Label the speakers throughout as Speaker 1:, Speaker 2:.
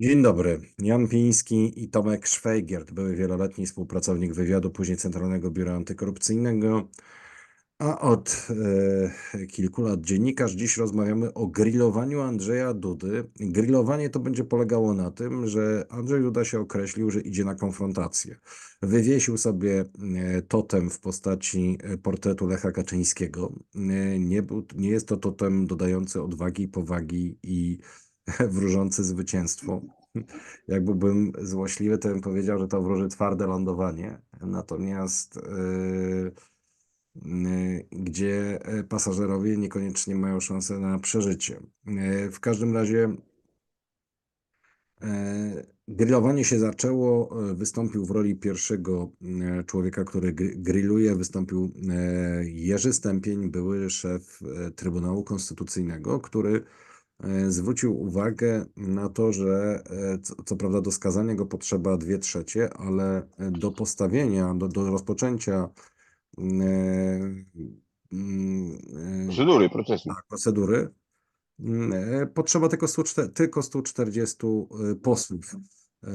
Speaker 1: Dzień dobry. Jan Piński i Tomek Szwajgiert, były wieloletni współpracownik wywiadu, później Centralnego Biura Antykorupcyjnego, a od e, kilku lat dziennikarz. Dziś rozmawiamy o grillowaniu Andrzeja Dudy. Grillowanie to będzie polegało na tym, że Andrzej Duda się określił, że idzie na konfrontację. Wywiesił sobie e, totem w postaci e, portretu Lecha Kaczyńskiego. Nie, był, nie jest to totem dodający odwagi, powagi i wróżący zwycięstwo. Jak byłbym złośliwy, to bym powiedział, że to wróży twarde lądowanie. Natomiast yy, yy, gdzie e, pasażerowie niekoniecznie mają szansę na przeżycie. Yy, w każdym razie e, grillowanie się zaczęło. e, Wystąpił w roli pierwszego człowieka, który grilluje. Wystąpił Jerzy Stępień, były szef Trybunału Konstytucyjnego, który zwrócił uwagę na to, że e, co, co prawda do skazania go potrzeba dwie trzecie, ale e, do postawienia, do, do rozpoczęcia mm, e, mm, e,
Speaker 2: Procedury, procesu.
Speaker 1: tak, procedury mm, e, potrzeba tylko, 104, tylko 140 e, posłów. E,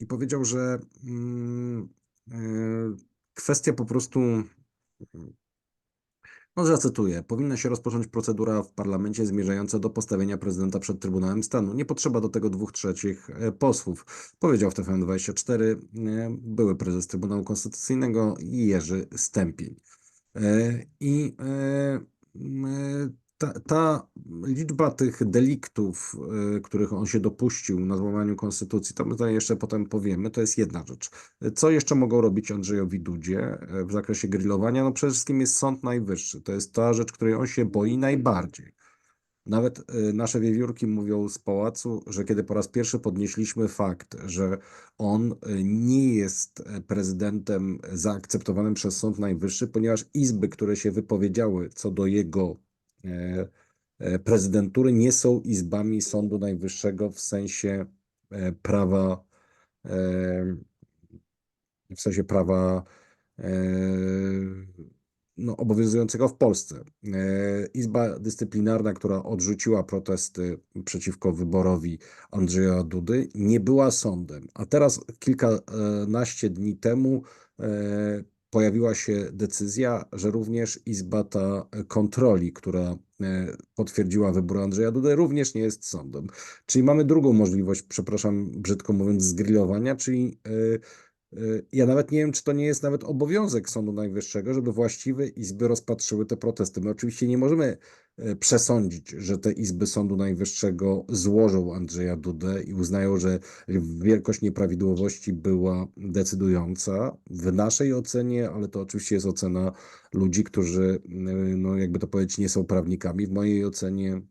Speaker 1: I powiedział, że e, kwestia po prostu no, zacytuję. Powinna się rozpocząć procedura w parlamencie zmierzająca do postawienia prezydenta przed Trybunałem Stanu. Nie potrzeba do tego dwóch trzecich e, posłów, powiedział w TVN24 e, były prezes Trybunału Konstytucyjnego Jerzy Stępień. E, I ta, ta liczba tych deliktów, e, których on się dopuścił na złamaniu konstytucji, to my tutaj jeszcze potem powiemy, to jest jedna rzecz. Co jeszcze mogą robić Andrzejowi Dudzie e, w zakresie grillowania? No przede wszystkim jest Sąd Najwyższy. To jest ta rzecz, której on się boi najbardziej. Nawet e, nasze wiewiórki mówią z pałacu, że kiedy po raz pierwszy podnieśliśmy fakt, że on nie jest prezydentem zaakceptowanym przez Sąd Najwyższy, ponieważ izby, które się wypowiedziały co do jego prezydentury, nie są izbami Sądu Najwyższego w sensie e, prawa, e, w sensie prawa e, no, obowiązującego w Polsce. E, Izba Dyscyplinarna, która odrzuciła protesty przeciwko wyborowi Andrzeja Dudy, nie była sądem. A teraz kilkanaście dni temu e, pojawiła się decyzja, że również Izba ta kontroli, która e, potwierdziła wybór Andrzeja Dudy, również nie jest sądem. Czyli mamy drugą możliwość, przepraszam, brzydko mówiąc, zgrillowania, czyli e, Ja nawet nie wiem, czy to nie jest nawet obowiązek Sądu Najwyższego, żeby właściwe izby rozpatrzyły te protesty. My oczywiście nie możemy e, przesądzić, że te izby Sądu Najwyższego złożą Andrzeja Dudę i uznają, że wielkość nieprawidłowości była decydująca. W naszej ocenie, ale to oczywiście jest ocena ludzi, którzy, y, no jakby to powiedzieć, nie są prawnikami. W mojej ocenie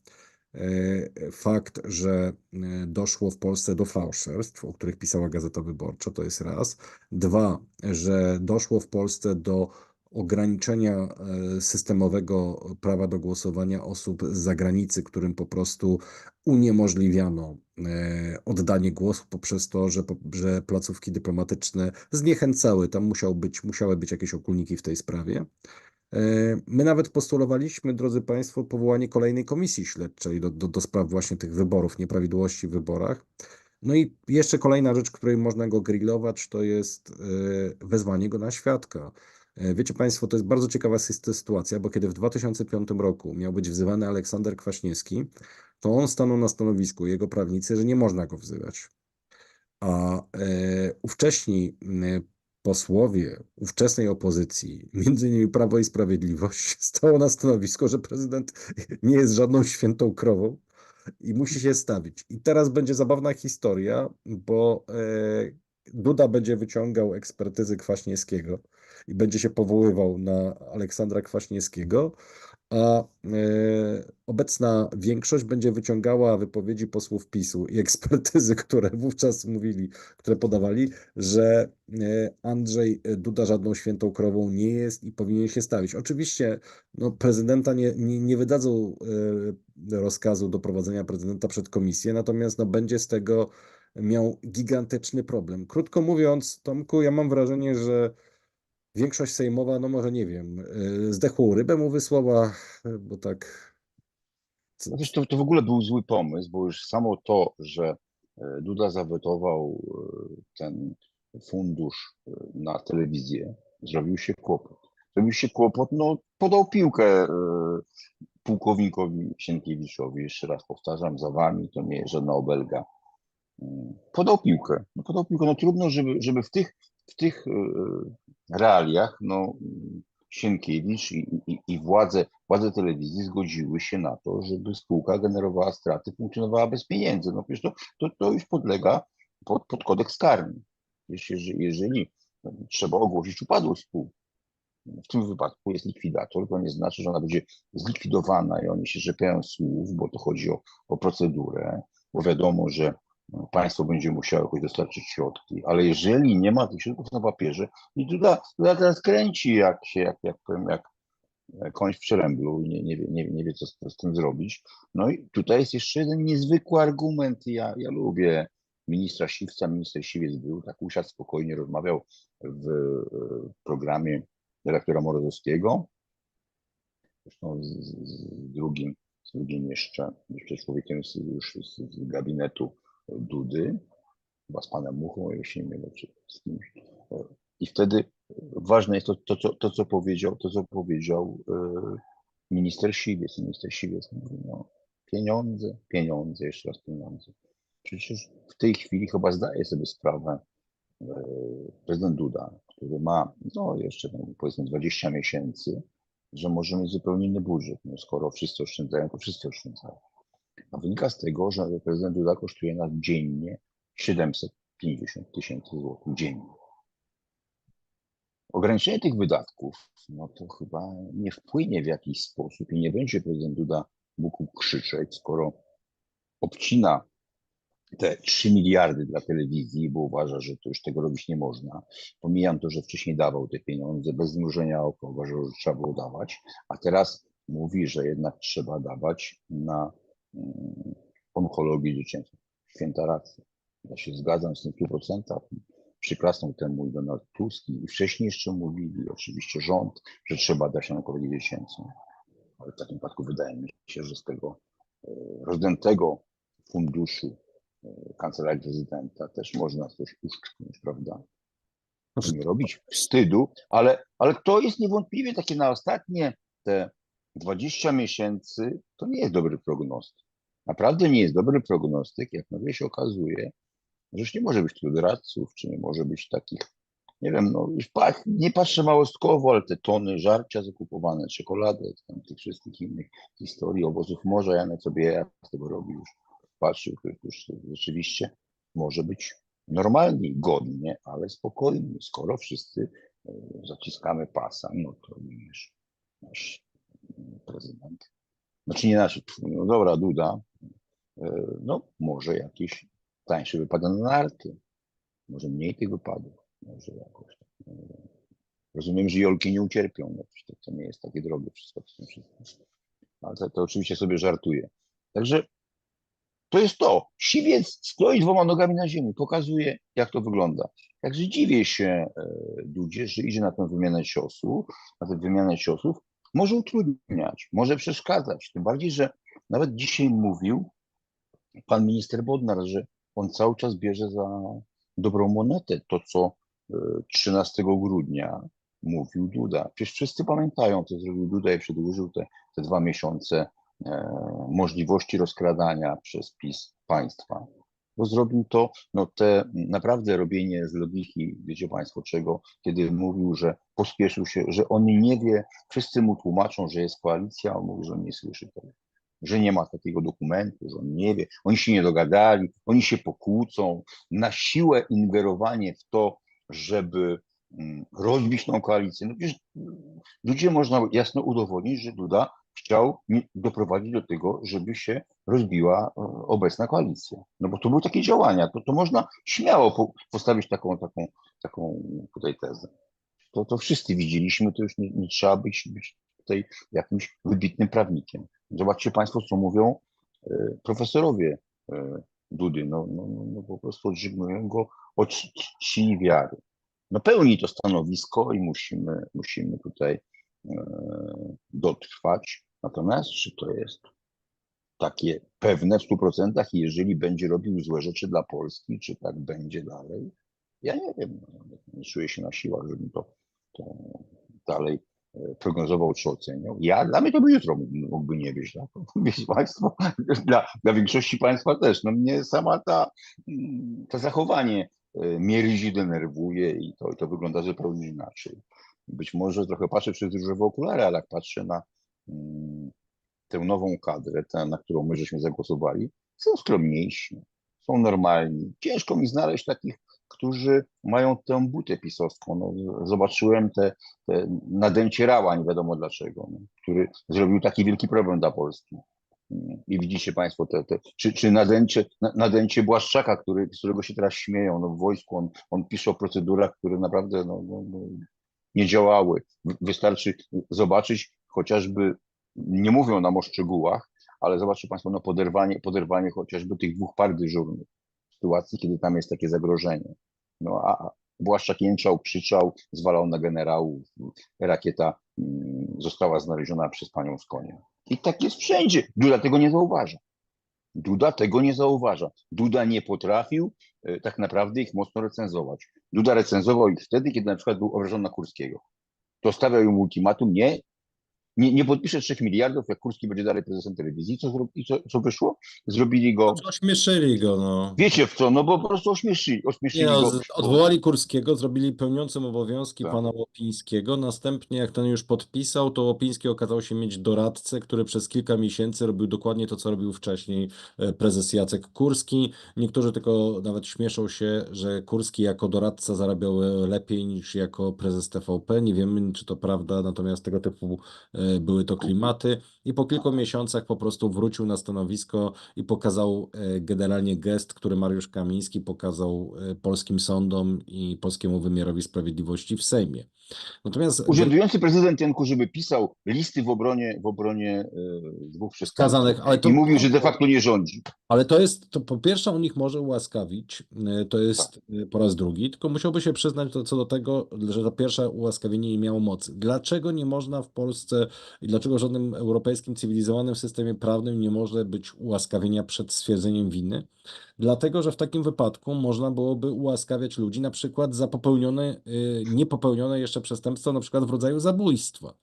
Speaker 1: Fakt, że e, doszło w Polsce do fałszerstw, o których pisała Gazeta Wyborcza, to jest raz. Dwa, że doszło w Polsce do ograniczenia e, systemowego prawa do głosowania osób z zagranicy, którym po prostu uniemożliwiano e, oddanie głosu poprzez to, że, że placówki dyplomatyczne zniechęcały, tam musiał być, musiały być jakieś okulniki w tej sprawie. E, My nawet postulowaliśmy, drodzy Państwo, powołanie kolejnej komisji śledczej do, do, do spraw właśnie tych wyborów, nieprawidłowości w wyborach. No i jeszcze kolejna rzecz, której można go grillować, to jest e, wezwanie go na świadka. E, Wiecie Państwo, to jest bardzo ciekawa sytuacja, bo kiedy w 2005 roku miał być wzywany Aleksander Kwaśniewski, to on stanął na stanowisku, jego prawnicy, że nie można go wzywać. A e, ówcześni posłowie ówczesnej opozycji, między innymi Prawo i Sprawiedliwość, stało na stanowisku, że prezydent nie jest żadną świętą krową i musi się stawić. I teraz będzie zabawna historia, bo e, Duda będzie wyciągał ekspertyzy Kwaśniewskiego i będzie się powoływał na Aleksandra Kwaśniewskiego, a e, obecna większość będzie wyciągała wypowiedzi posłów PiSu i ekspertyzy, które wówczas mówili, które podawali, że e, Andrzej Duda żadną świętą krową nie jest i powinien się stawić. Oczywiście no, prezydenta nie, nie, nie wydadzą e, rozkazu do prowadzenia prezydenta przed komisję, natomiast no, będzie z tego miał gigantyczny problem. Krótko mówiąc, Tomku, ja mam wrażenie, że większość sejmowa, no może nie wiem, y, zdechłą rybę mu wysłała, bo tak
Speaker 2: Wiesz, to, to w ogóle był zły pomysł, bo już samo to, że e, Duda zawetował e, ten fundusz e, na telewizję, zrobił się kłopot. Zrobił się kłopot, no podał piłkę pułkownikowi Sienkiewiczowi, jeszcze raz powtarzam, za wami, to nie jest żadna obelga. Mm, Podał piłkę, no podał piłkę, no trudno, żeby, żeby w tych, w tych realiach, no Sienkiewicz i, i, i władze, władze telewizji zgodziły się na to, żeby spółka generowała straty, funkcjonowała bez pieniędzy. No przecież to, to, to już podlega pod, pod kodeks karny. Jeżeli, jeżeli trzeba ogłosić upadłość spółki, w tym wypadku jest likwidator, to nie znaczy, że ona będzie zlikwidowana i oni się rzepiają słów, bo to chodzi o, o procedurę, bo wiadomo, że no, państwo będzie musiało jakoś dostarczyć środki, ale jeżeli nie ma tych środków na papierze, i Duda, Duda teraz kręci jak się, jak, jak powiem, jak koń w przeręblu i nie, nie, nie, nie wie, co z, z tym zrobić. No i tutaj jest jeszcze jeden niezwykły argument. Ja, ja lubię ministra Siwca, minister Siwiec był, tak usiadł spokojnie, rozmawiał w, e, programie redaktora Morozowskiego, zresztą z, z, z drugim, z drugim jeszcze, jeszcze człowiekiem z, już z, z gabinetu Dudy, chyba z panem Muchą, jeśli nie mylę, czy z kimś. I wtedy ważne jest to, to, co, to, co powiedział, to, co powiedział e, minister Siwiec. Minister Siwiec no, pieniądze, pieniądze, jeszcze raz pieniądze. Przecież w tej chwili chyba zdaje sobie sprawę e, prezydent Duda, który ma, no jeszcze no, powiedzmy 20 miesięcy, że może mieć zupełnie inny budżet. No, skoro wszyscy oszczędzają, to wszyscy oszczędzają. A wynika z tego, że prezydent Duda kosztuje nas dziennie 750 tysięcy złotych dziennie. Ograniczenie tych wydatków, no to chyba nie wpłynie w jakiś sposób i nie będzie prezydent Duda mógł krzyczeć, skoro obcina te 3 miliardy dla telewizji, bo uważa, że to już tego robić nie można. Pomijam to, że wcześniej dawał te pieniądze bez zmrużenia oka, uważał, że trzeba było dawać, a teraz mówi, że jednak trzeba dawać na onkologię dziecięcą. Święta racja. Ja się zgadzam z tym w 100%. Przyklasnął temu Donald Tusk i wcześniej jeszcze mówili, oczywiście rząd, że trzeba dać onkologię dziecięcą. Ale w takim wypadku wydaje mi się, że z tego e, rozdętego funduszu e, kancelarii prezydenta też można coś uszczknąć, prawda? Nie robić wstydu, ale, ale to jest niewątpliwie takie na ostatnie te 20 miesięcy, to nie jest dobry prognostyk. Naprawdę nie jest dobry prognostyk, jak nagle się okazuje, że już nie może być tu doradców, czy nie może być takich, nie wiem, no nie patrzę małostkowo, ale te tony żarcia zakupowane, czekolady, tam tych wszystkich innych historii, obozów morza, Janek sobie ja z tego robi już, patrzył, to już rzeczywiście może być normalnie, godnie, ale spokojnie, skoro wszyscy e, zaciskamy pasa, no to wiesz, nasz prezydent, znaczy nie nasz, no dobra, Duda, e, no może jakieś tańsze wypada na narty, może mniej tych wypadów, może jakoś tak, no. Rozumiem, że Jolki nie ucierpią, no to nie jest takie drogie wszystko w tym wszystkim. Ale to, to oczywiście sobie żartuję. Także to jest to. Siwiec stoi dwoma nogami na ziemi, pokazuje, jak to wygląda. Także dziwię się e, Dudzie, że idzie na tę wymianę ciosów, na tę wymianę ciosów. Może utrudniać, może przeszkadzać. Tym bardziej, że nawet dzisiaj mówił pan minister Bodnar, że on cały czas bierze za dobrą monetę to, co e, 13 grudnia mówił Duda. Przecież wszyscy pamiętają, co zrobił Duda i przedłużył te, te dwa miesiące e, możliwości rozkradania przez PiS państwa. Bo zrobił to, no te naprawdę robienie z logiki, wiecie Państwo czego, kiedy mówił, że pospieszył się, że on nie wie, wszyscy mu tłumaczą, że jest koalicja, on mówi, że on nie słyszy tego. Że nie ma takiego dokumentu, że on nie wie, oni się nie dogadali, oni się pokłócą, na siłę ingerowanie w to, żeby mm, rozbić tą koalicję. No przecież ludzie można jasno udowodnić, że Duda chciał doprowadzić do tego, żeby się rozbiła e, obecna koalicja. No bo to były takie działania, to, to można śmiało po, postawić taką, taką, taką tutaj tezę. To, to wszyscy widzieliśmy, to już nie, nie trzeba być, być tutaj jakimś wybitnym prawnikiem. Zobaczcie Państwo, co mówią e, profesorowie e, Dudy, no, no, no, no po prostu odżegnują go od czci- wiary. No pełni to stanowisko i musimy, musimy tutaj dotrwać. Natomiast czy to jest takie pewne w 100% i jeżeli będzie robił złe rzeczy dla Polski, czy tak będzie dalej, ja nie wiem. no, Nie czuję się na siłach, żebym to, to dalej e, prognozował czy oceniał. Ja, dla mnie to by jutro mógłby, nie być. Tak? Wiecie Państwo, dla, dla większości Państwa też. No mnie sama ta, mm, to zachowanie e, mierzi, denerwuje i to, to wygląda zupełnie inaczej. Być może trochę patrzę przez różowe okulary, ale jak patrzę na tę nową kadrę, tę, na którą my żeśmy zagłosowali, są skromniejsi, są normalni. Ciężko mi znaleźć takich, którzy mają tę butę pisowską. No, zobaczyłem te, te nadęcie Rała, nie wiadomo dlaczego, no, który zrobił taki wielki problem dla Polski. Mm, I widzicie Państwo, te, te, czy, czy nadęcie, na- nadęcie Błaszczaka, który, z którego się teraz śmieją no, w wojsku, on, on pisze o procedurach, które naprawdę no, no, no, nie działały. Wy- Wystarczy zobaczyć chociażby, nie mówią nam o szczegółach, ale zobaczcie Państwo, no poderwanie, poderwanie chociażby tych dwóch par dyżurnych w sytuacji, kiedy tam jest takie zagrożenie. No a Błaszczak jęczał, krzyczał, zwalał na generałów, rakieta mm, została znaleziona przez panią z konia. I tak jest wszędzie. Duda tego nie zauważa. Duda tego nie zauważa. Duda nie potrafił e, tak naprawdę ich mocno recenzować. Duda recenzował ich wtedy, kiedy na przykład był obrażony na Kurskiego. To stawiał im ultimatum, nie, nie, nie podpiszę 3 miliardów, jak Kurski będzie dalej prezesem telewizji. Co, zro- i co, co wyszło? Zrobili go,
Speaker 1: Ośmieszyli go, no.
Speaker 2: wiecie w co, no bo po prostu ośmieszyli,
Speaker 1: Nie,
Speaker 2: ośmieszyli
Speaker 1: no,
Speaker 2: go.
Speaker 1: odwołali Kurskiego, zrobili pełniącym obowiązki
Speaker 2: Tak.
Speaker 1: pana Łopińskiego. Następnie, jak ten już podpisał, to Łopiński okazał się mieć doradcę, który przez kilka miesięcy robił dokładnie to, co robił wcześniej e, prezes Jacek Kurski. Niektórzy tylko nawet śmieszą się, że Kurski jako doradca zarabiał e, lepiej niż jako prezes TVP. Nie wiemy, czy to prawda, natomiast tego typu e, były to klimaty. I po kilku miesiącach po prostu wrócił na stanowisko i pokazał e, generalnie gest, który Mariusz Kamiński pokazał e, polskim sądom i polskiemu wymiarowi sprawiedliwości w Sejmie. Natomiast
Speaker 2: Urzędujący prezydent Jan Kurzyby pisał listy w obronie, w obronie e, dwóch przestępców
Speaker 1: Skazanych, ale to-
Speaker 2: i mówił, że de facto nie rządzi.
Speaker 1: Ale to jest, to po pierwsze on ich może ułaskawić, to jest y, po raz drugi, tylko musiałby się przyznać to, co do tego, że to pierwsze ułaskawienie nie miało mocy. Dlaczego nie można w Polsce i dlaczego żadnym europejskim cywilizowanym systemie prawnym nie może być ułaskawienia przed stwierdzeniem winy? Dlatego, że w takim wypadku można byłoby ułaskawiać ludzi na przykład za popełnione, y, niepopełnione jeszcze przestępstwo, na przykład w rodzaju zabójstwa.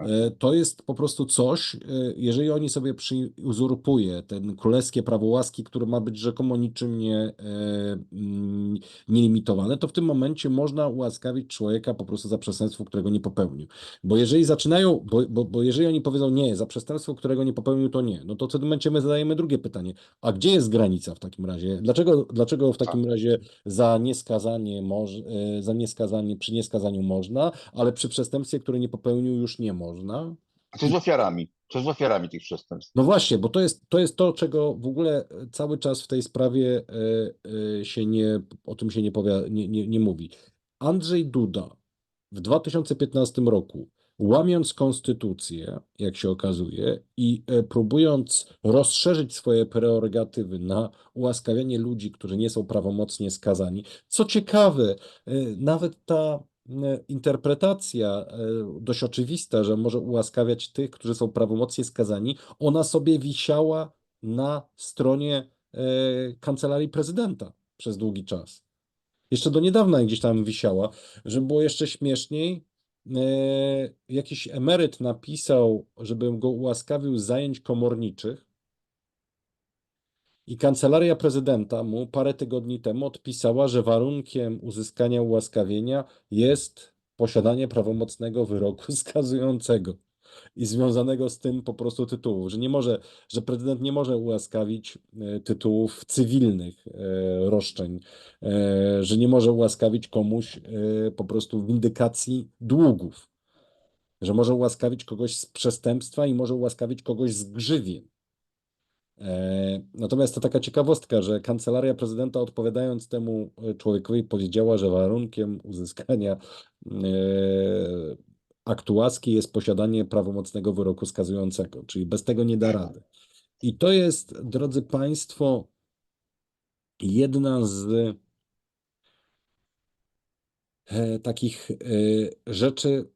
Speaker 1: E, To jest po prostu coś, e, jeżeli oni sobie uzurpuje ten królewskie prawo łaski, które ma być rzekomo niczym nie, e, mm, nielimitowane, to w tym momencie można ułaskawić człowieka po prostu za przestępstwo, którego nie popełnił. Bo jeżeli zaczynają, bo, bo, bo jeżeli oni powiedzą nie, za przestępstwo, którego nie popełnił, to nie, no to w tym momencie my zadajemy drugie pytanie. A gdzie jest granica w takim razie? Dlaczego, dlaczego w takim razie za nieskazanie moż, za nieskazanie, przy nieskazaniu można, ale przy przestępstwie, które nie popełnił, już nie można?
Speaker 2: Co z ofiarami? Co z ofiarami tych przestępstw?
Speaker 1: No właśnie, bo to jest, to jest to, czego w ogóle cały czas w tej sprawie e, e, się nie, o tym się nie, powia, nie, nie, nie mówi. Andrzej Duda w 2015 roku, łamiąc konstytucję, jak się okazuje, i e, próbując rozszerzyć swoje prerogatywy na ułaskawianie ludzi, którzy nie są prawomocnie skazani, co ciekawe, nawet ta interpretacja e, dość oczywista, że może ułaskawiać tych, którzy są prawomocnie skazani, ona sobie wisiała na stronie e, kancelarii prezydenta przez długi czas. Jeszcze do niedawna gdzieś tam wisiała, żeby było jeszcze śmieszniej. e, Jakiś emeryt napisał, żebym go ułaskawił zajęć komorniczych. I kancelaria prezydenta mu parę tygodni temu odpisała, że warunkiem uzyskania ułaskawienia jest posiadanie prawomocnego wyroku skazującego i związanego z tym po prostu tytułu, że nie może, że prezydent nie może ułaskawić e, tytułów cywilnych e, roszczeń, e, że nie może ułaskawić komuś po prostu windykacji długów, że może ułaskawić kogoś z przestępstwa i może ułaskawić kogoś z grzywien. E, Natomiast to taka ciekawostka, że kancelaria prezydenta odpowiadając temu e, człowiekowi powiedziała, że warunkiem uzyskania e, aktu łaski jest posiadanie prawomocnego wyroku skazującego, czyli bez tego nie da rady. I to jest, drodzy Państwo, jedna z takich rzeczy,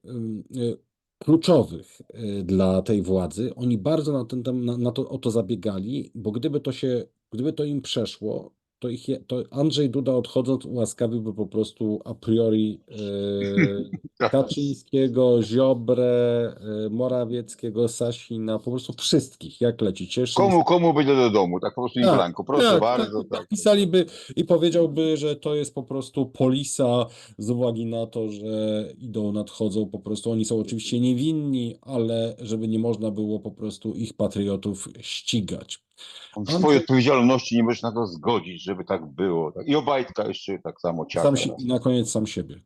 Speaker 1: kluczowych y, dla tej władzy. Oni bardzo na, ten, na, na to, o to zabiegali, bo gdyby to się, gdyby to im przeszło, to, ich, to Andrzej Duda odchodząc ułaskawiłby po prostu a priori y, Kaczyńskiego, Ziobrę, y, Morawieckiego, Sasina, po prostu wszystkich, jak leci. Cieszy
Speaker 2: Komu, komu będzie do domu, tak po prostu
Speaker 1: Tak,
Speaker 2: blanco. Proszę
Speaker 1: tak,
Speaker 2: bardzo.
Speaker 1: tak,
Speaker 2: Tak,
Speaker 1: Podpisaliby i powiedziałby, że to jest po prostu polisa z uwagi na to, że idą, nadchodzą po prostu. Oni są oczywiście niewinni, ale żeby nie można było po prostu ich patriotów ścigać.
Speaker 2: W swojej odpowiedzialności nie możesz na to zgodzić, żeby tak było. Tak. I Obajtka jeszcze tak samo ciaka.
Speaker 1: Sam I na koniec sam siebie.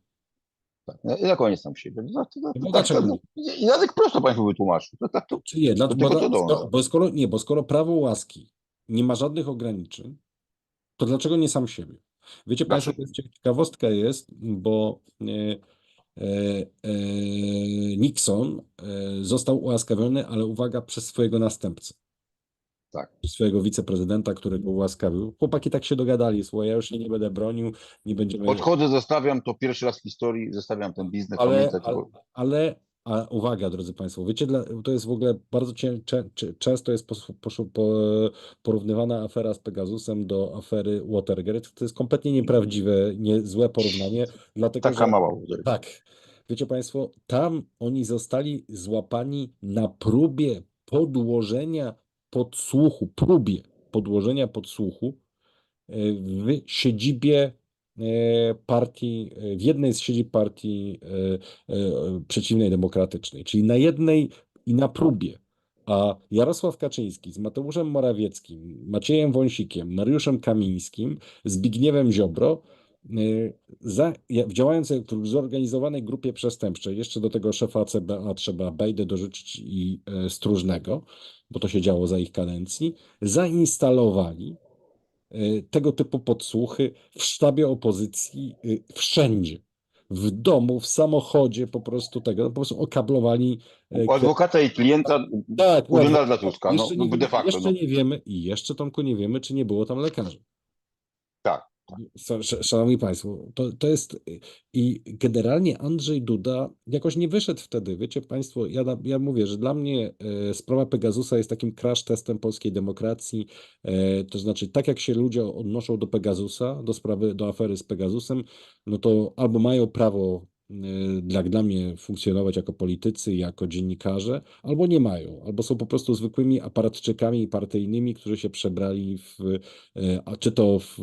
Speaker 2: Tak. I na koniec sam siebie. No, to, to,
Speaker 1: No
Speaker 2: tak,
Speaker 1: dlaczego
Speaker 2: to, I ja tak prosto Państwu wytłumaczył. To, tak, to,
Speaker 1: Czy nie? Dla,
Speaker 2: Do
Speaker 1: bo,
Speaker 2: tego to
Speaker 1: bo,
Speaker 2: dążę.
Speaker 1: bo skoro nie, bo skoro prawo łaski nie ma żadnych ograniczeń, to dlaczego nie sam siebie? Wiecie Państwo, to jest ciekawostka jest, bo e, e, e, Nixon e, został ułaskawiony, ale uwaga, przez swojego następcę.
Speaker 2: Tak.
Speaker 1: Swojego wiceprezydenta, który go ułaskawił. Chłopaki tak się dogadali, słuchaj, ja już się nie będę bronił, nie będziemy...
Speaker 2: Odchodzę, zostawiam to pierwszy raz w historii, zostawiam ten biznes.
Speaker 1: Ale, ale, ale a uwaga, drodzy Państwo, wiecie, dla, to jest w ogóle bardzo cze, cze, często jest pos, poszu- po, porównywana afera z Pegasusem do afery Watergate. To jest kompletnie nieprawdziwe, nie, złe porównanie, dlatego
Speaker 2: Taka
Speaker 1: że
Speaker 2: mała
Speaker 1: tak, wiecie Państwo, tam oni zostali złapani na próbie podłożenia podsłuchu, próbie podłożenia podsłuchu e, w siedzibie e, partii, e, w jednej z siedzib partii przeciwnej demokratycznej, czyli na jednej i na próbie. A Jarosław Kaczyński z Mateuszem Morawieckim, Maciejem Wąsikiem, Mariuszem Kamińskim, Zbigniewem Ziobro, za, ja- w działającej w zorganizowanej grupie przestępczej, jeszcze do tego szefa CBA trzeba Bejdę dorzucić i e, Stróżnego, bo to się działo za ich kadencji, zainstalowali e, tego typu podsłuchy w sztabie opozycji e, wszędzie. W domu, w samochodzie, po prostu tego, po prostu okablowali. e,
Speaker 2: U adwokata i klienta
Speaker 1: tak,
Speaker 2: u. Donalda Tuska. No,
Speaker 1: Jeszcze
Speaker 2: no,
Speaker 1: nie, wiemy-
Speaker 2: facto.
Speaker 1: jeszcze
Speaker 2: No.
Speaker 1: nie wiemy i jeszcze Tomku nie wiemy, czy nie było tam lekarzy.
Speaker 2: Tak.
Speaker 1: Sz- sz- Szanowni Państwo, to, to jest i generalnie Andrzej Duda jakoś nie wyszedł wtedy. Wiecie Państwo, ja, ja mówię, że dla mnie e, sprawa Pegasusa jest takim crash testem polskiej demokracji. E, to znaczy, tak jak się ludzie odnoszą do Pegasusa, do sprawy, do afery z Pegasusem, no to albo mają prawo e, dla, mnie funkcjonować jako politycy, jako dziennikarze, albo nie mają, albo są po prostu zwykłymi aparatczykami partyjnymi, którzy się przebrali w E, a czy to w e,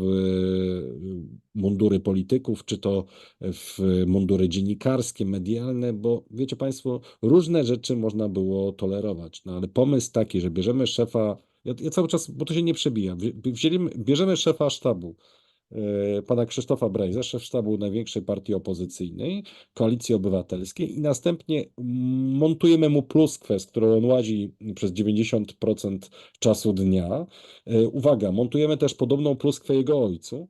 Speaker 1: mundury polityków, czy to w mundury dziennikarskie, medialne, bo wiecie Państwo, różne rzeczy można było tolerować, no ale pomysł taki, że bierzemy szefa, ja, ja cały czas, bo to się nie przebija, wzi- wzięli, bierzemy szefa sztabu, pana Krzysztofa Brejza, szef sztabu największej partii opozycyjnej, Koalicji Obywatelskiej i następnie montujemy mu pluskwę, z którą on łazi przez 90% czasu dnia, E, Uwaga, montujemy też podobną pluskwę jego ojcu.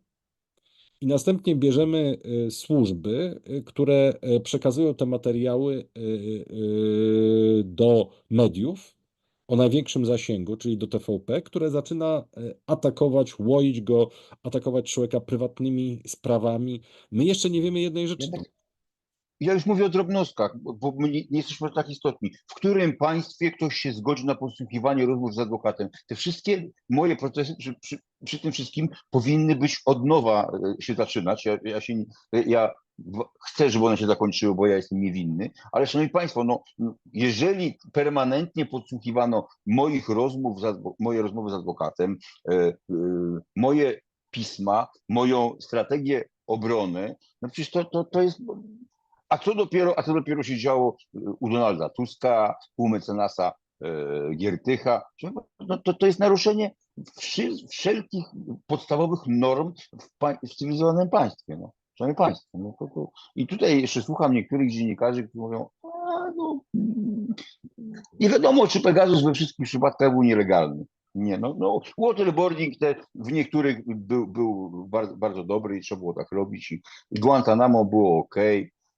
Speaker 1: I następnie bierzemy e, służby, e, które e, przekazują te materiały e, e, do mediów o największym zasięgu, czyli do TVP, które zaczyna e, atakować, łoić go, atakować człowieka prywatnymi sprawami. My jeszcze nie wiemy jednej rzeczy.
Speaker 2: Ja już mówię o drobnostkach, bo- my nie, nie jesteśmy tak istotni. W którym państwie ktoś się zgodzi na podsłuchiwanie rozmów z adwokatem? Te wszystkie moje procesy przy, przy, przy tym wszystkim powinny być od nowa e, się zaczynać. Ja, ja, się, ja chcę, żeby one się zakończyły, bo ja jestem niewinny, ale szanowni państwo, no, no, jeżeli permanentnie podsłuchiwano moich rozmów, moje rozmowy z adwokatem, e, e, moje pisma, moją strategię obrony, no przecież to, to, to jest a co dopiero, a co dopiero się działo y, u Donalda Tuska, u mecenasa e, Giertycha? No, to, to jest naruszenie wszelkich podstawowych norm w, pa, w cywilizowanym państwie. No. Szanowni Państwo, no to, to... i tutaj jeszcze słucham niektórych dziennikarzy, którzy mówią, a, no, mm, nie wiadomo, czy Pegasus we wszystkich przypadkach był nielegalny. Nie, no, no waterboarding te w niektórych był, był bardzo, bardzo dobry i trzeba było tak robić i, Guantanamo było ok.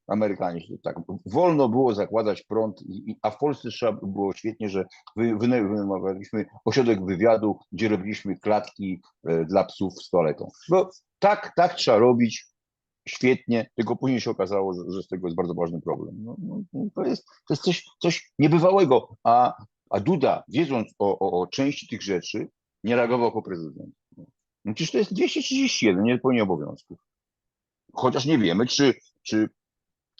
Speaker 2: Amerykanie się tak wolno było zakładać prąd, i, a w Polsce trzeba było świetnie, że wy- wyna- wynajmowaliśmy ośrodek wywiadu, gdzie robiliśmy klatki e, dla psów z toaletą. No tak, tak trzeba robić świetnie, tylko później się okazało, że, że z tego jest bardzo ważny problem. No, no, no, to jest, to jest coś, coś niebywałego, a, a Duda, wiedząc o, o, o części tych rzeczy, nie reagował jako prezydent. No, przecież to jest 231 niewypełnienie obowiązków. Chociaż nie wiemy, czy, czy,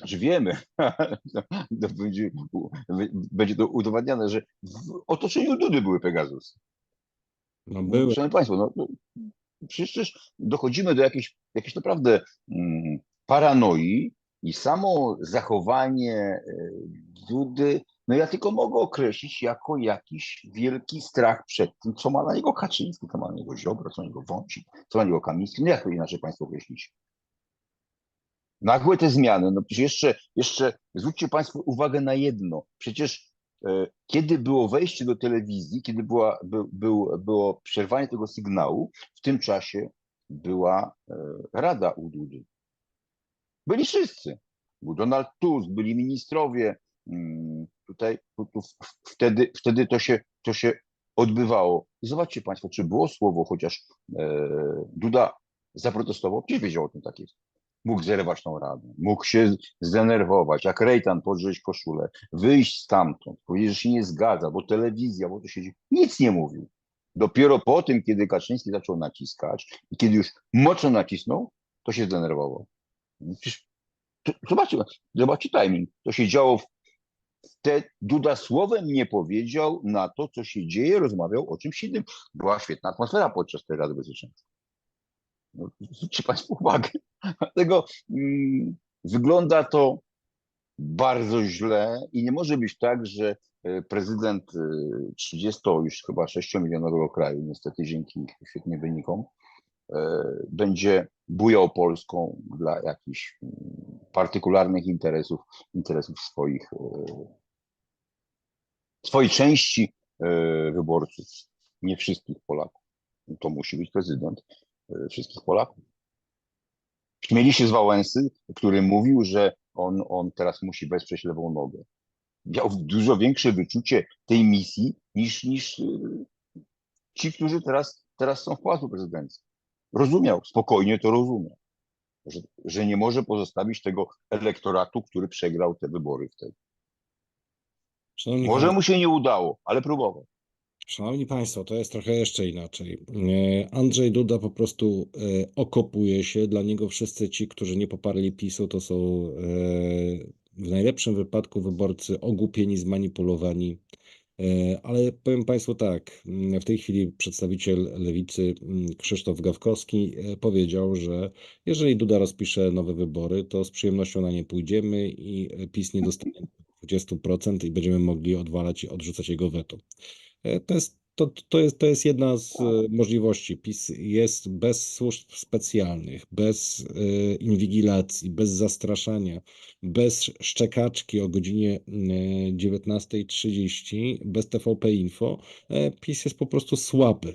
Speaker 2: czy wiemy, to będzie, będzie to udowadniane, że w otoczeniu Dudy były Pegasusy.
Speaker 1: No
Speaker 2: No,
Speaker 1: były.
Speaker 2: Szanowni Państwo, no, no, przecież dochodzimy do jakiejś, jakiejś naprawdę mm, paranoi i samo zachowanie Dudy, no ja tylko mogę określić jako jakiś wielki strach przed tym, co ma na niego Kaczyński, co ma na niego Ziobro, co na niego Wąsik, co na niego Kamiński. No jak to inaczej Państwo określić? Nagłe te zmiany, no przecież jeszcze, jeszcze zwróćcie Państwo uwagę na jedno. Przecież kiedy było wejście do telewizji, kiedy była, by, był, było przerwanie tego sygnału, w tym czasie była e, Rada u Dudy. Byli wszyscy. Był Donald Tusk, byli ministrowie. mm, Tutaj tu, tu, wtedy, wtedy to, się, to się odbywało. I zobaczcie Państwo, czy było słowo, chociaż e, Duda zaprotestował, przecież wiedział o tym tak jest. Mógł zerwać tą radę, mógł się zdenerwować, jak Rejtan podrzeć koszulę, wyjść stamtąd, powiedzieć, że się nie zgadza, bo telewizja, bo to się dzieje. Nic nie mówił. Dopiero po tym, kiedy Kaczyński zaczął naciskać i kiedy już mocno nacisnął, to się zdenerwował. Zobaczcie, zobaczcie timing. To się działo w te Duda słowem nie powiedział na to, co się dzieje, rozmawiał o czymś innym. Była świetna atmosfera podczas tej Rady Bezpieczeństwa. Zwróćcie Państwo uwagę. Dlatego mm, wygląda to bardzo źle i nie może być tak, że e, prezydent e, 30 już chyba 6-milionowego kraju, niestety dzięki świetnym wynikom, e, będzie bujał Polską dla jakichś mm, partykularnych interesów, interesów swoich, e, swojej części e, wyborców, nie wszystkich Polaków. To musi być prezydent e, wszystkich Polaków. Śmieli się z Wałęsy, który mówił, że on, on teraz musi wesprzeć lewą nogę. Miał dużo większe wyczucie tej misji niż, niż e, ci, którzy teraz, teraz są w Pałacu Prezydenckim. Rozumiał, spokojnie to rozumiał, że, że nie może pozostawić tego elektoratu, który przegrał te wybory wtedy.
Speaker 1: Szanowni
Speaker 2: Może mu się nie udało, ale próbował.
Speaker 1: Szanowni Państwo, to jest trochę jeszcze inaczej. E, Andrzej Duda po prostu e, okopuje się. Dla niego wszyscy ci, którzy nie poparli PiSu, to są e, w najlepszym wypadku wyborcy ogłupieni, zmanipulowani. Ale powiem Państwu tak, w tej chwili przedstawiciel lewicy m, Krzysztof Gawkowski powiedział, że jeżeli Duda rozpisze nowe wybory, to z przyjemnością na nie pójdziemy i PiS nie dostanie 20% i będziemy mogli odwalać i odrzucać jego weto. E, To jest, to, to jest, to jest jedna z e, możliwości. PiS jest bez służb specjalnych, bez e, inwigilacji, bez zastraszania, bez szczekaczki o godzinie e, 19.30, bez TVP Info. PiS jest po prostu słaby.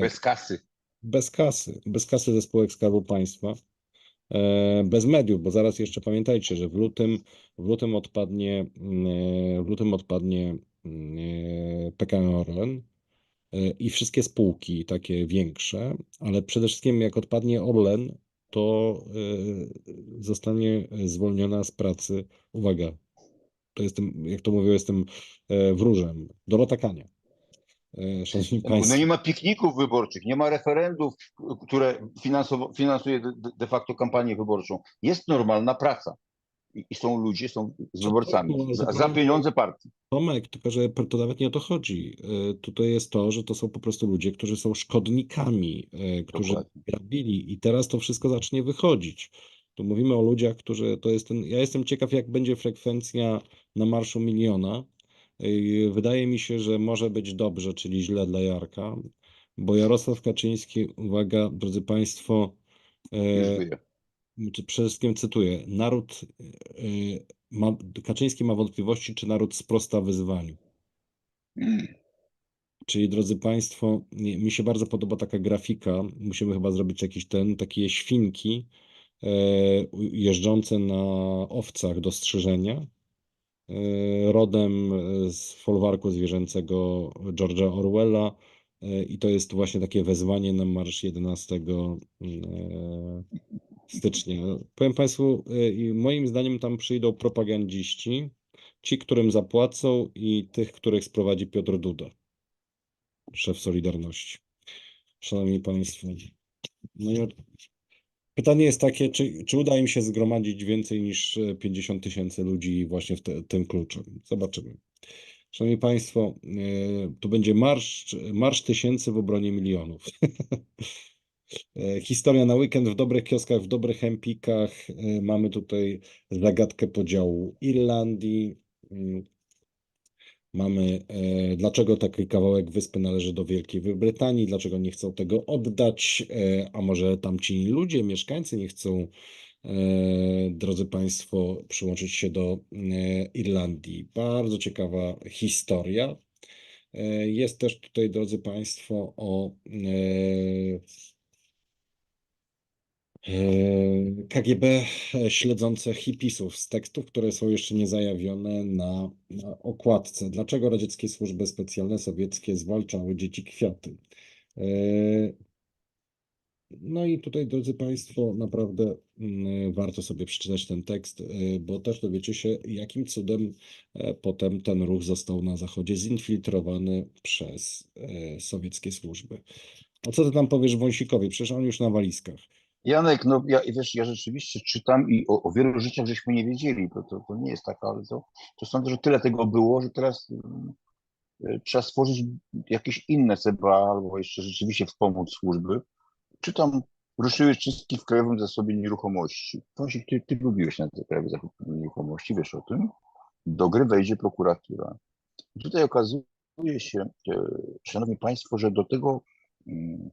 Speaker 2: Bez kasy.
Speaker 1: bez kasy, bez kasy ze spółek Skarbu Państwa, bez mediów, bo zaraz jeszcze pamiętajcie, że w lutym, w lutym odpadnie, w lutym odpadnie PKN Orlen e, i wszystkie spółki takie większe, ale przede wszystkim jak odpadnie Orlen, to e, zostanie zwolniona z pracy, uwaga, to jestem, jak to mówię, jestem e, wróżem, Dorota Kania. E, Szanowni
Speaker 2: No
Speaker 1: Państwo.
Speaker 2: nie ma pikników wyborczych, nie ma referendów, które finansuje de facto kampanię wyborczą. Jest normalna praca. I, i są ludzie, są z wyborcami. Za, pieniądze partii.
Speaker 1: Tomek, tylko że to nawet nie o to chodzi. E, Tutaj jest to, że to są po prostu ludzie, którzy są szkodnikami, e, którzy
Speaker 2: Dokładnie.
Speaker 1: grabili i teraz to wszystko zacznie wychodzić. Tu mówimy o ludziach, którzy to jest ten. Ja jestem ciekaw, jak będzie frekwencja na Marszu Miliona. E, Wydaje mi się, że może być dobrze, czyli źle dla Jarka, bo Jarosław Kaczyński, uwaga, drodzy Państwo, e,
Speaker 2: wyje.
Speaker 1: czy przede wszystkim cytuję, naród e, ma, Kaczyński ma wątpliwości, czy naród sprosta wyzwaniu. Czyli drodzy Państwo, mi się bardzo podoba taka grafika. Musimy chyba zrobić jakiś ten, takie świnki e, jeżdżące na owcach do strzyżenia. E, rodem z folwarku zwierzęcego George'a Orwella. E, I to jest właśnie takie wezwanie na marsz 11 e, stycznia. Powiem Państwu, y, moim zdaniem tam przyjdą propagandziści, ci, którym zapłacą i tych, których sprowadzi Piotr Duda, szef Solidarności. Szanowni Państwo, no i pytanie jest takie, czy, czy uda im się zgromadzić więcej niż e, 50 tysięcy ludzi właśnie w te, tym kluczem? Zobaczymy. Szanowni Państwo, y, to będzie marsz, marsz tysięcy w obronie milionów. E, Historia na weekend w dobrych kioskach, w dobrych empikach. E, Mamy tutaj zagadkę podziału Irlandii. Mm, Mamy, e, dlaczego taki kawałek wyspy należy do Wielkiej Brytanii, dlaczego nie chcą tego oddać, a może tamci ludzie, mieszkańcy nie chcą, drodzy Państwo, przyłączyć się do Irlandii. Bardzo ciekawa historia. Jest też tutaj, drodzy Państwo, o KGB śledzące hipisów z tekstów, które są jeszcze nie zajawione na, okładce. Dlaczego radzieckie służby specjalne sowieckie zwalczały dzieci kwiaty? E, No i tutaj, drodzy Państwo, naprawdę mm, warto sobie przeczytać ten tekst, e, bo też dowiecie się, jakim cudem e, potem ten ruch został na Zachodzie zinfiltrowany przez e, sowieckie służby. A co ty tam powiesz Wąsikowi? Przecież on już na walizkach.
Speaker 2: Janek, no ja, wiesz, ja rzeczywiście czytam i o, o wielu rzeczach żeśmy nie wiedzieli, to, to, to nie jest tak, ale to, to sądzę, że tyle tego było, że teraz mm, y, trzeba stworzyć jakieś inne CBA albo jeszcze rzeczywiście wspomóc służby. Czytam, ruszyły czystki w Krajowym Zasobie Nieruchomości. Wąsik, ty, ty lubiłeś na te Krajowe Zasoby Nieruchomości, wiesz o tym? Do gry wejdzie prokuratura. I tutaj okazuje się, e, szanowni państwo, że do tego, mm,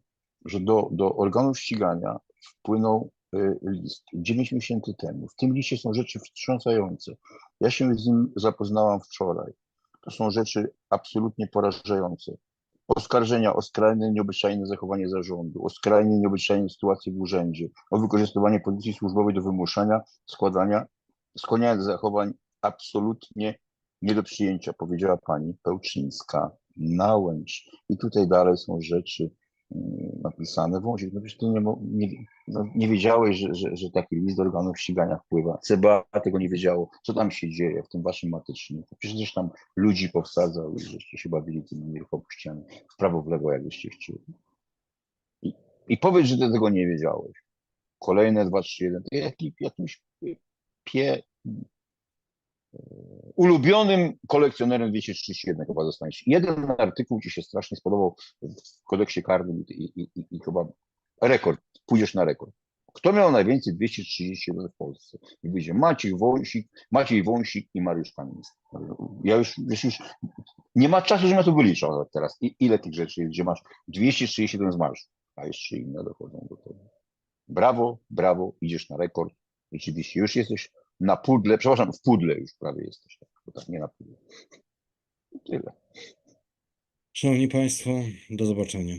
Speaker 2: że do, do organów ścigania wpłynął y, list 9 miesięcy temu. W tym liście są rzeczy wstrząsające. Ja się z nim zapoznałam wczoraj. To są rzeczy absolutnie porażające. Oskarżenia o skrajne nieobyczajne zachowanie zarządu, o skrajnie nieobyczajne sytuacje w urzędzie, o wykorzystywanie pozycji służbowej do wymuszania, składania, skłaniania do zachowań absolutnie nie do przyjęcia, powiedziała pani Pełczyńska. Nałęcz. I tutaj dalej są rzeczy napisane. Wąsik, no przecież ty nie, nie, no, nie wiedziałeś, że, że, że taki list do organów ścigania wpływa. CBA tego nie wiedziało, co tam się dzieje w tym waszym matyczniku. Przecież też tam ludzi powsadzał i żeście się bawili tymi nieruchomościami w prawo, w lewo, jakbyście chcieli. I, I powiedz, że ty tego nie wiedziałeś. Kolejne 2, 3, 1. Ty jaki, jakimś pie, ulubionym kolekcjonerem 231 chyba zostaniesz. Jeden artykuł ci się strasznie spodobał w kodeksie karnym i, i, i, i chyba rekord, pójdziesz na rekord. Kto miał najwięcej 231 w Polsce? I będzie Maciej Wąsik, Maciej Wąsik i Mariusz Kamiński. Ja już, już nie ma czasu, żebym ja to wyliczał teraz. I, ile tych rzeczy jest, gdzie masz 231 z marszu, a jeszcze inne dochodzą do tego. Brawo, brawo, idziesz na rekord. Rzeczywiście, już jesteś na pudle, przepraszam, w pudle już prawie jesteś, tak, bo tak nie na pudle. Tyle.
Speaker 1: Szanowni Państwo, do zobaczenia.